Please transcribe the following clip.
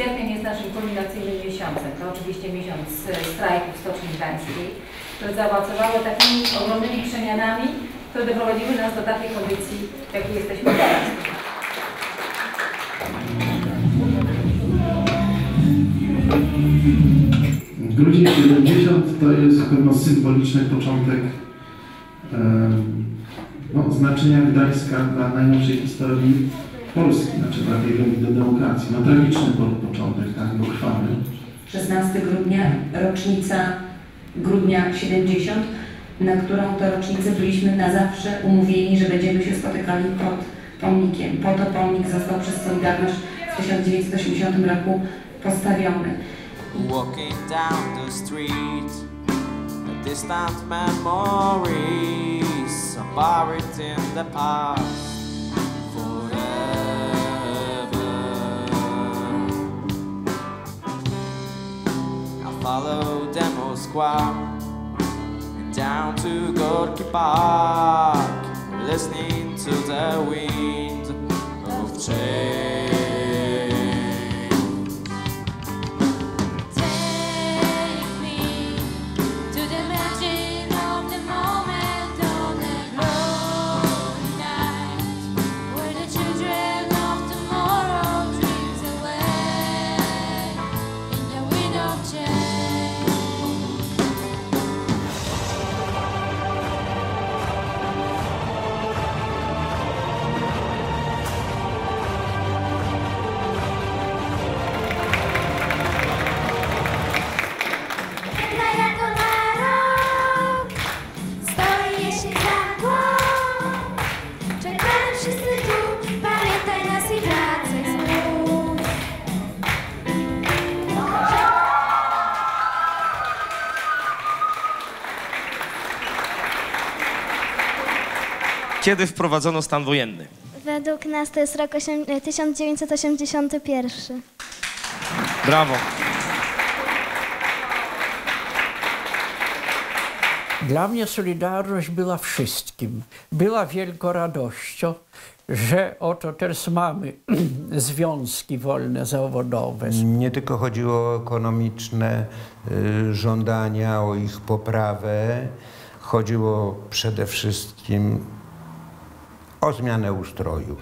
sierpień jest naszym kulminacyjnym miesiącem. To oczywiście miesiąc e, strajków w Stoczni Gdańskiej, które zaowocowały takimi ogromnymi przemianami, które doprowadziły nas do takiej kondycji, w jakiej jesteśmy teraz. Grudzień 70 to jest chyba symboliczny początek no, znaczenia Gdańska dla najnowszej historii Polski, znaczy drogi do demokracji. No tragiczny po- początek, tak, bo krwawy. 16 grudnia, rocznica grudnia 70, na którą to rocznicę byliśmy na zawsze umówieni, że będziemy się spotykali pod pomnikiem. Po to pomnik został przez Solidarność w 1980 roku postawiony. Walking down the street, distant memories are buried in the past follow Demo Square down to Gorky Park, listening to the wind of change. Kiedy wprowadzono stan wojenny? Według nas to jest rok osiem- 1981. Brawo. Dla mnie Solidarność była wszystkim. Była wielką radością, że oto teraz mamy związki wolne zawodowe. Nie tylko chodziło o ekonomiczne y, żądania, o ich poprawę, chodziło przede wszystkim o zmianę ustroju.